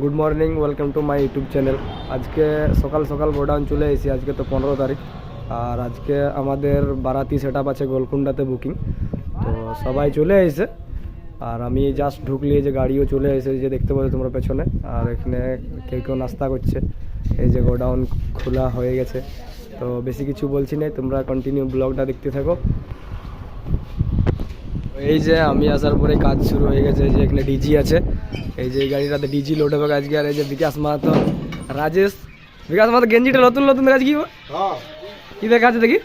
Good morning welcome to my YouTube channel আজকে সকাল সকাল গোডাউন চলে এসেছি। আজকে তো পনেরো তারিখ। আর আজকে আমাদের বারাতি সেট আছে গোলকুন্ডাতে বুকিং তো সবাই চলে এসেছে। আর আমি জাস্ট ঢুকলি যে গাড়িও চলে এসেছে। যে দেখতে পাচ্ছ তোমরা পেছনে। আর এখানে কেউ কেউ নাস্তা করছে। এই যে গোডাউন খোলা হয়ে গেছে। তো বেশি কিছু বলছি না। তোমরা কন্টিনিউ ব্লগটা দেখতে থাকো। এই যে আমি আসার পরে কাজ শুরু হয়ে গেছে এই যে এখানে ডিজি আছে। এই যে এই গাড়িটাতে ডিজি লোড হবে আজকে আর এই যে বিকাশ মাহাতো রাজেশ। বিকাশ মাহাতো গেঞ্জিটা নতুন নতুন দেখা কি? কি লেখা আছে দেখি?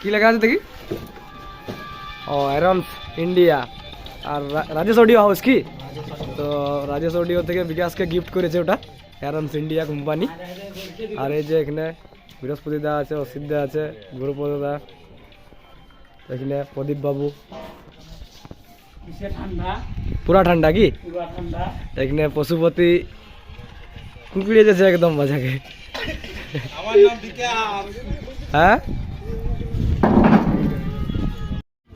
কি লেখা আছে দেখি? ও অ্যারনস ইন্ডিয়া আর রাজেশ অডিও হাউস কি? তো রাজেশ অডিও থেকে বিকাশকে গিফট করেছে ওটা অ্যারনস ইন্ডিয়া কোম্পানি আর এই যে এখানে বৃহস্পতি দা আছে অসিত দা আছে গুরুপদ দা এখানে প্রদীপ বাবু। পুরা ঠান্ডা কি? এখানে পশুপতি কুকুড়িয়ে যাচ্ছে একদম মজাকে হ্যাঁ?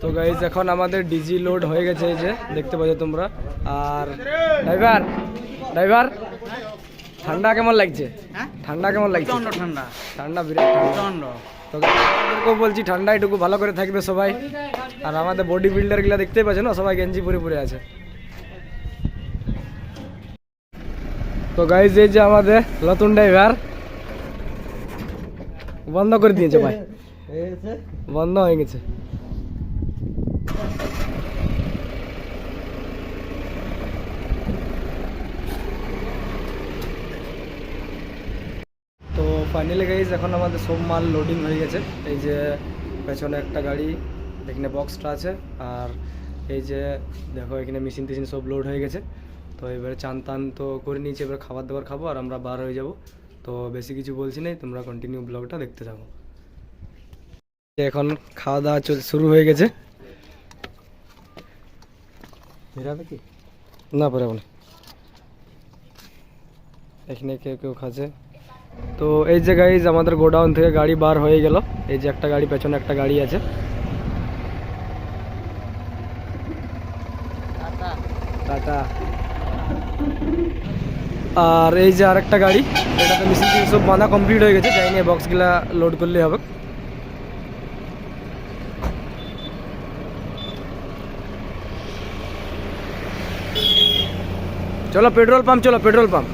তো গাইজ এখন আমাদের ডিজি লোড হয়ে গেছে এই যে দেখতে পাচ্ছ তোমরা। আর ড্রাইভার ড্রাইভার ঠান্ডা কেমন লাগছে? ঠান্ডা কেমন লাগছে? ঠান্ডা। ঠান্ডা বিরাট ঠান্ডা। তো বলছি ঠান্ডা এটুকু ভালো করে থাকবে সবাই। আর আমাদের বডি বিল্ডারগুলা দেখতেই পাচ্ছে না সবাই গেঞ্জি পরে পরে আছে। তো গাইজ এই যে আমাদের নতুন ড্রাইভার বন্ধ করে দিয়েছে ভাই। বন্ধ হয়ে গেছে তো ফাইনালি গাইজ এখন আমাদের সব মাল লোডিং হয়ে গেছে। এই যে পেছনে একটা গাড়ি এখানে বক্সটা আছে আর এই যে দেখো এখানে মেশিন টেশিন সব লোড হয়ে গেছে। তো এবারে চান টান তো করে নিয়েছি এবার খাবার দাবার খাব আর আমরা বার হয়ে যাব। তো বেশি কিছু বলছি নাই তোমরা কন্টিনিউ ব্লগটা দেখতে থাকো। এখন খাওয়া দাওয়া শুরু হয়ে গেছে। না পরে এখানে কেউ কেউ খাচ্ছে। তো এই যে গাইজ আমাদের গোডাউন থেকে গাড়ি বার হয়ে গেল। এই যে একটা গাড়ি পেছনে একটা গাড়ি আছে। টাটা। আর এই যে আরেকটা গাড়ি এটাতে মিশিং টিশিং সব বাঁধা কমপ্লিট হয়ে গেছে। যাই নিয়ে বক্সগুলা লোড করলেই হবে। চলো পেট্রোল পাম্প চলো পেট্রোল পাম্প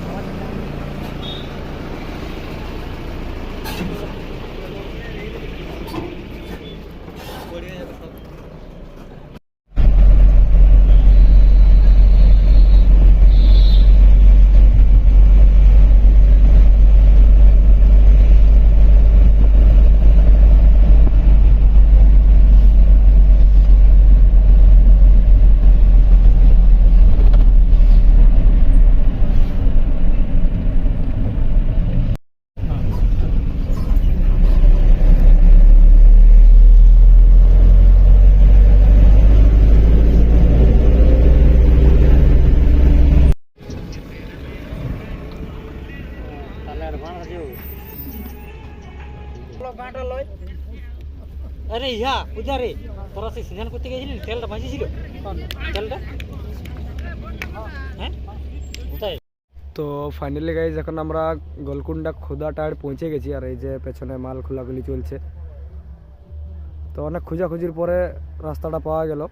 আরে ইহা, পূজা রে, তোরা সেই সিজন করতে গেছিলি? তেলটা বাঁচিয়েছিল তেলটা? হ্যাঁ? তো ফাইনালি গাইজ এখন আমরা গোলকুন্ডা খোদা টায়ার পৌঁছে গেছি আর এই যে পেছনে মাল খোলাখুলি চলছে। তো অনেক খোঁজাখুঁজির পরে রাস্তাটা পাওয়া গেল।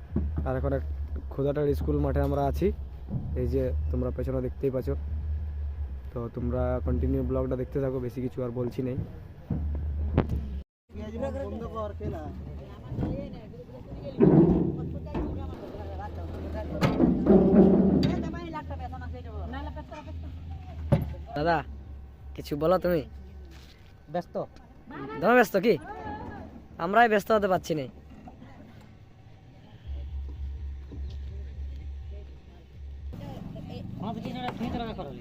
আর এখন এক খোদাটার স্কুল মাঠে আমরা আছি। এই যে তোমরা পেছনে দেখতেই পাচ্ছ। তো তোমরা কন্টিনিউ ব্লগটা দেখতে থাকো, বেশি কিছু আর বলছি নেই। দাদা কিছু বলো তুমি? ব্যস্ত। তুমি ব্যস্ত কি? আমরাই ব্যস্ত হতে পারছি না। করালি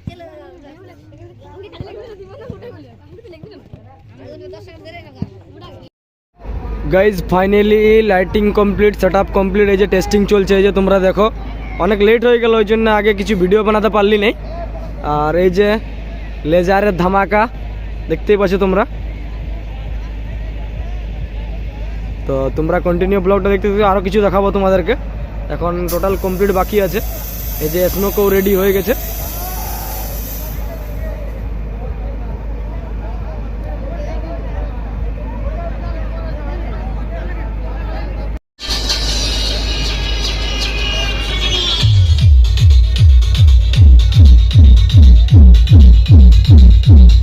guys final lighting complete setup complete है टेस्टिंग चलते है तुम्हारा देखो अनेक लेट हो गल वोजन आगे किसी भिडियो बनाते परलि नहीं और ये लेजारे धमाका देखते ही पाच तुम्हारा तो तुम्हारा कंटिन्यू ब्लग देखते और किच देखो तुम्हारे एन टोटाल कमप्लीट बाकी आज स्नोको रेडी हो गए